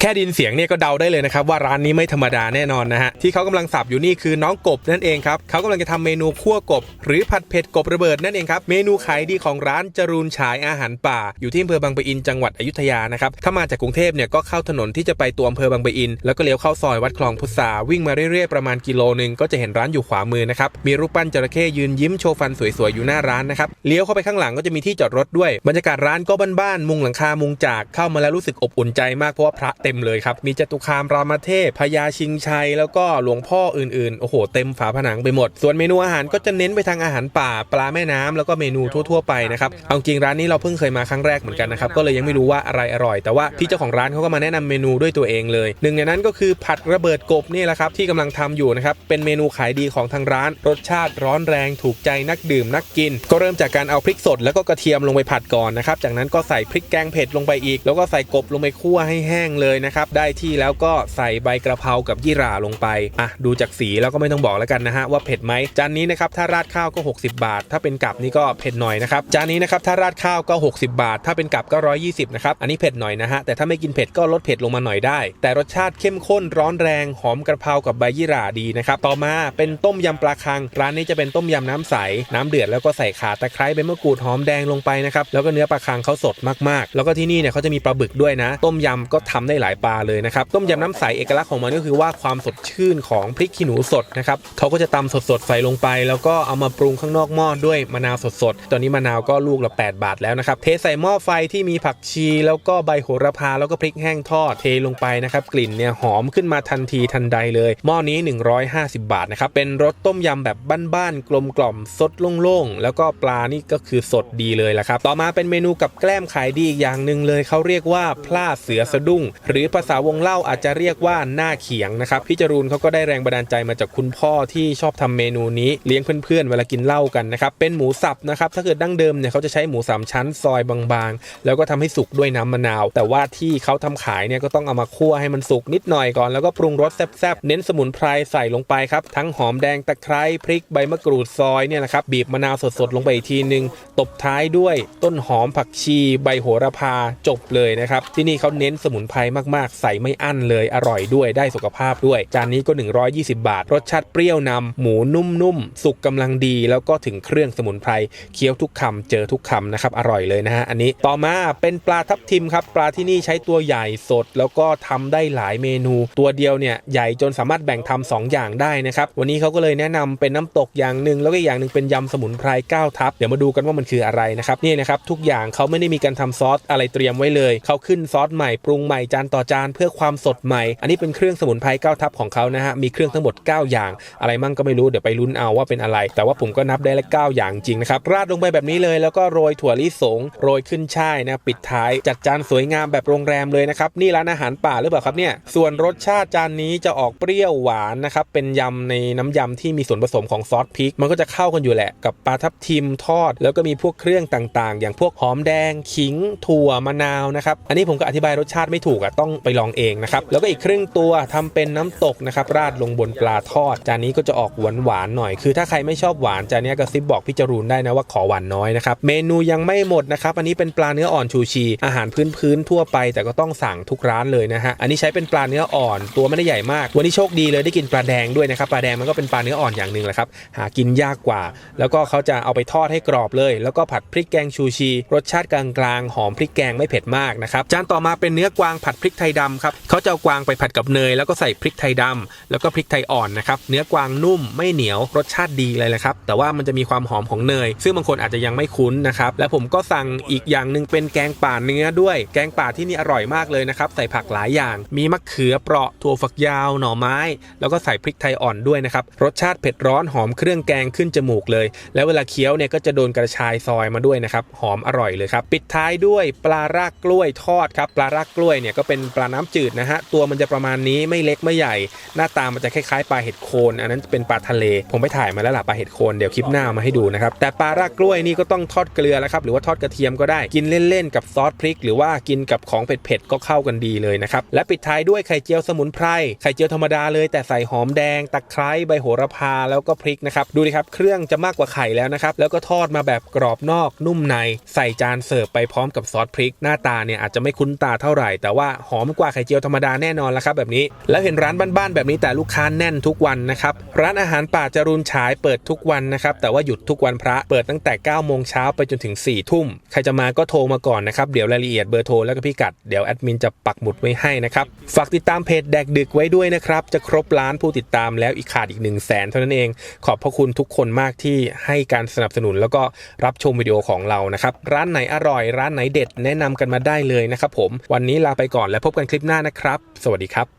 แค่ดินเสียงเนี่ยก็เดาได้เลยนะครับว่าร้านนี้ไม่ธรรมดาแน่นอนนะฮะที่เขากำลังสับอยู่นี่คือน้องกบนั่นเองครับเขากำลังจะทำเมนูคั่วกบ หรือผัดเผ็ดกบระเบิดนั่นเองครับเมนูขายดีของร้านจรูนฉายอาหารป่า อยู่ที่อำเภอบางปะอินจังหวัดอยุธยานะครับถ้ามาจากกรุงเทพเนี่ยก็เข้าถนนที่จะไปตัวอำเภอบางปะอิน แล้วก็เลี้ยวเข้าซอยวัดคลองพุทราวิ่งมาเรื่อยๆประมาณกิโลนึงก็จะเห็นร้านอยู่ขวามือนะครับมีรูปปั้นจระเข้ยืนยิ้มโชว์ฟันสวยๆอยู่หน้าร้านนะครับเลี้ยวเข้าไปข้างหลังก็จะมีที่จอดรถด้วยบรรยากาศร้านก็บ้านๆมุงหลังคามุงจากเข้ามาแล้วรู้สึกอบอุ่นใจมากเพราะว่าพระเต็มเลยครับ มีจตุคามรามเทพพญาชิงชัย แล้วก็หลวงพ่ออื่นๆ โอ้โห เต็มฝาผนังไปหมด ส่วนเมนูอาหารก็จะเน้นไปทางอาหารป่า ปลาแม่น้ำแล้วก็เมนูทั่วๆไปนะครับ เอาจริงร้านนี้เราเพิ่งเคยมาครั้งแรกเหมือนกันนะครับ ก็เลยยังไม่รู้ว่าอะไรอร่อย แต่ว่าพี่เจ้าของร้านเขาก็มาแนะนำเมนูด้วยตัวเองเลย หนึ่งในนั้นก็คือผัดระเบิดกบนี่แหละครับที่กำลังทำอยู่นะครับ เป็นเมนูขายดีของทางร้าน รสชาติร้อนแรงถูกใจนักดื่มนักกิน ก็เริ่มจากการเอาพริกสดแล้วก็กระเทียมลงไปผัดก่อนนะครับ จากนั้นก็ใส่พริกแกงเผ็ดลงไปอีก แล้วก็ใส่กบลงไปคั่วให้แห้งเลยนะครับ ได้ที่แล้วก็ใส่ใบกระเพรากับยี่หร่าลงไป อะ ดูจากสีแล้วก็ไม่ต้องบอกแล้วกันนะฮะว่าเผ็ดไหม จานนี้นะครับถ้าราดข้าวก็ 60 บาท ถ้าเป็นกับนี่ก็เผ็ดหน่อยนะครับ จานนี้นะครับถ้าราดข้าวก็ 60 บาท ถ้าเป็นกับก็ 120 นะครับ อันนี้เผ็ดหน่อยนะฮะ แต่ถ้าไม่กินเผ็ดก็ลดเผ็ดลงมาหน่อยได้ แต่รสชาติเข้มข้นร้อนแรง หอมกระเพรากับใบยี่หร่าดีนะครับ ต่อมาเป็นต้มยำปลาคัง ร้านนี้จะเป็นต้มยำน้ำใส น้ำเดือดแล้วก็ใส่ขาตะไคร้ใบมะกรูดหอมแดงลงไปนะครับ แล้วก็เนื้อปลาคังเขาสดมากๆ แล้วก็ที่นี่เนี่ยเขาจะมีปลาบึกด้วยนะ ต้มยำก็ทำได้หลายปลาเลยนะครับต้มยำน้ำใสเอกลักษณ์ของมันก็คือว่าความสดชื่นของพริกขี้หนูสดนะครับเขาก็จะตำสดๆใส่ลงไป แล้วก็เอามาปรุงข้างนอกหม้อด้วยมะนาวสดๆตอนนี้มะนาวก็ลูกละ 8 บาทแล้วนะครับเทใส่หม้อไฟที่มีผักชี แล้วก็ใบโหระพาแล้วก็พริกแห้งทอดเทลงไปนะครับกลิ่นเนี่ยหอมขึ้นมาทันทีทันใดเลยหม้อนี้ 150 บาทนะครับเป็นรสต้มยำแบบบ้านๆกลมกล่อมสดโล่งๆแล้วก็ปลานี่ก็คือสดดีเลยละครับต่อมาเป็นเมนูกับแกล้มขายดีอีกอย่างหนึ่งเลยเขาเรียกว่าพลาเสือสะดุ้งหรืือภาษาวงเล่าอาจจะเรียกว่าหน้าเขียงนะครับพี่จรูนเขาก็ได้แรงบันดาลใจมาจากคุณพ่อที่ชอบทำเมนูนี้เลี้ยงเพื่อนๆเวลากินเหล้ากันนะครับเป็นหมูสับนะครับถ้าเกิดดั้งเดิมเนี่ยเขาจะใช้หมูสามชั้นซอยบางๆ แล้วก็ทำให้สุกด้วยน้ำมะนาว แต่ว่าที่เขาทำขายเนี่ยก็ต้องเอามาคั่วให้มันสุกนิดหน่อยก่อนแล้วก็ปรุงรสแซ่บๆเน้นสมุนไพรใส่ลงไปครับทั้งหอมแดงตะไคร้พริกใบมะกรูดซอยเนี่ยนะครับบีบมะนาวสดๆลงไปอีกทีนึงตบท้ายด้วยต้นหอมผักชี ใบโหระพาจบเลยนะครับที่นี่เขาเน้นสมุนไพรมากๆ ใส่ไม่อั้นเลยอร่อยด้วยได้สุขภาพด้วย จานนี้ก็ 120 บาท รสชาติเปรี้ยวนำหมูนุ่มๆ สุกกำลังดี แล้วก็ถึงเครื่องสมุนไพรเคี้ยวทุกคำเจอทุกคำนะครับอร่อยเลยนะฮะอันนี้ต่อมาเป็นปลาทับทิมครับ ปลาที่นี่ใช้ตัวใหญ่สด แล้วก็ทำได้หลายเมนู ตัวเดียวเนี่ยใหญ่จนสามารถแบ่งทำสองอย่างได้นะครับวันนี้เขาก็เลยแนะนำเป็นน้ำตกอย่างหนึ่งแล้วก็อย่างหนึ่งเป็นยำสมุนไพร9ทับเดี๋ยวมาดูกันว่ามันคืออะไรนะครับนี่นะครับทุกอย่างเขาไม่ได้มีการทำซอสอะไรเตรียมไว้เลยเขาขึ้นซอสใหม่ปรุงใหม่จานต่อจานเพื่อความสดใหม่ อันนี้เป็นเครื่องสมุนไพร9ทับของเขานะฮะ มีเครื่องทั้งหมด 9 อย่าง อะไรมั่งก็ไม่รู้ เดี๋ยวไปลุ้นเอาว่าเป็นอะไร แต่ว่าผมก็นับได้ละ9อย่างจริงนะครับ ราดลงไปแบบนี้เลย แล้วก็โรยถั่วลิสง โรยขึ้นช่ายนะ ปิดท้าย จัดจานสวยงามแบบโรงแรมเลยนะครับ นี่ร้านอาหารป่าหรือเปล่าครับเนี่ย ส่วนรสชาติจานนี้จะออกเปรี้ยวหวานนะครับ เป็นยำในน้ำยำที่มีส่วนผสมของซอสพริก มันก็จะเข้ากันอยู่แหละ กับปลาทับทิมทอด แล้วก็มีพวกเครื่องต่างๆ อย่างพวกหอมแดง ขิง ถั่ว มะนาวนะครับ อันนี้ผมก็อธิบายรสชาติไม่ถูกอะต้องไปลองเองนะครับ แล้วก็อีกครึ่งตัวทำเป็นน้ำตกนะครับ ราดลงบนปลาทอด จานนี้ก็จะออกหวานหวานหน่อย คือถ้าใครไม่ชอบหวานจานนี้กระซิบบอกพี่จรูนได้นะว่าขอหวานน้อยนะครับ เมนูยังไม่หมดนะครับ อันนี้เป็นปลาเนื้ออ่อนชูชี อาหารพื้นๆทั่วไป แต่ก็ต้องสั่งทุกร้านเลยนะฮะ อันนี้ใช้เป็นปลาเนื้ออ่อน ตัวไม่ได้ใหญ่มาก วันนี้โชคดีเลยได้กินปลาแดงด้วยนะครับ ปลาแดงมันก็เป็นปลาเนื้ออ่อนอย่างหนึ่งแหละครับ หากินยากกว่า แล้วก็เขาจะเอาไปทอดให้กรอบเลย แล้วก็ผัดพริกแกงชูชี รสชาติกลางๆ หอมพริกแกงไม่เผ็ดมากนะครับ จานต่อมาเป็นเนื้อกวางผัดพริกริกไทยดำครับเขาจะเอากวางไปผัดกับเนย แล้วก็ใส่พริกไทยดำแล้วก็พริกไทยอ่อนนะครับเนื้อกวางนุ่มไม่เหนียวรสชาติดีเลยแหละครับแต่ว่ามันจะมีความหอมของเนย ซึ่งบางคนอาจจะยังไม่คุ้นนะครับและผมก็สั่งอีกอย่างหนึ่งเป็นแกงป่าเนื้อด้วย แกงป่าที่นี่อร่อยมากเลยนะครับใส่ผักหลายอย่าง มีมะเขือเปราะถั่วฝักยาวหน่อไม้ แล้วก็ใส่พริกไทยอ่อนด้วยนะครับรสชาติเผ็ดร้อนหอมเครื่องแกงขึ้นจมูกเลย แล้วเวลาเคี้ยวเนี่ยก็จะโดนกระชายซอยมาด้วยนะครับหอมอร่อยเลยครับปิดท้ายด้วยปลารากกล้วยทอดครับปลารากกล้วยเนี่ยก็เป็นปลาน้ำจืดนะฮะ ตัวมันจะประมาณนี้ไม่เล็กไม่ใหญ่ หน้าตามันจะคล้ายๆปลาเห็ดโคน อันนั้นเป็นปลาทะเล ผมไปถ่ายมาแล้วล่ะปลาเห็ดโคนเดี๋ยวคลิปหน้ามาให้ดูนะครับ แต่ปลารากกล้วยนี่ก็ต้องทอดเกลือแล้วครับ หรือว่าทอดกระเทียมก็ได้ กินเล่นๆกับซอสพริก หรือว่ากินกับของเผ็ดๆก็เข้ากันดีเลยนะครับ และปิดท้ายด้วยไข่เจียวสมุนไพร ไข่เจียวธรรมดาเลย แต่ใส่หอมแดง ตะไคร้ใบโหระพาแล้วก็พริกนะครับ ดูดิครับเครื่องจะมากกว่าไข่แล้วนะครับ แล้วก็ทอดมาแบบกรอบนอกนุ่มใน ใส่จานเสิร์ฟไปพร้อมกับซอสพริก หน้าตาเนี่ยอาจจะไม่คุ้นตาเท่าไหร่แต่ว่าหอมกว่าไข่เจียวธรรมดาแน่นอนละครับแบบนี้ แล้วเห็นร้านบ้านๆแบบนี้แต่ลูกค้าแน่นทุกวันนะครับร้านอาหารป่าจรูนฉายเปิดทุกวันนะครับแต่ว่าหยุดทุกวันพระเปิดตั้งแต่9โมงเช้าไปจนถึง4ทุ่มใครจะมาก็โทรมาก่อนนะครับเดี๋ยวรายละเอียดเบอร์โทรแล้วก็พิกัดเดี๋ยวแอดมินจะปักหมุดไว้ให้นะครับฝากติดตามเพจแดกดึกไว้ด้วยนะครับจะครบล้านผู้ติดตามแล้วอีกขาดอีก1 0 0 0 0แสนเท่านั้นเอง ขอบพระคุณทุกคนมากที่ให้การสนับสนุนแล้วก็รับชมวิดีโอของเรานะครับร้านไหนอร่อย ร้านไหนเด็ดแนะนำกันมาได้เลยนะครับผมวันนี้ลาไปก่อนและพบกันคลิปหน้านะครับ สวัสดีครับ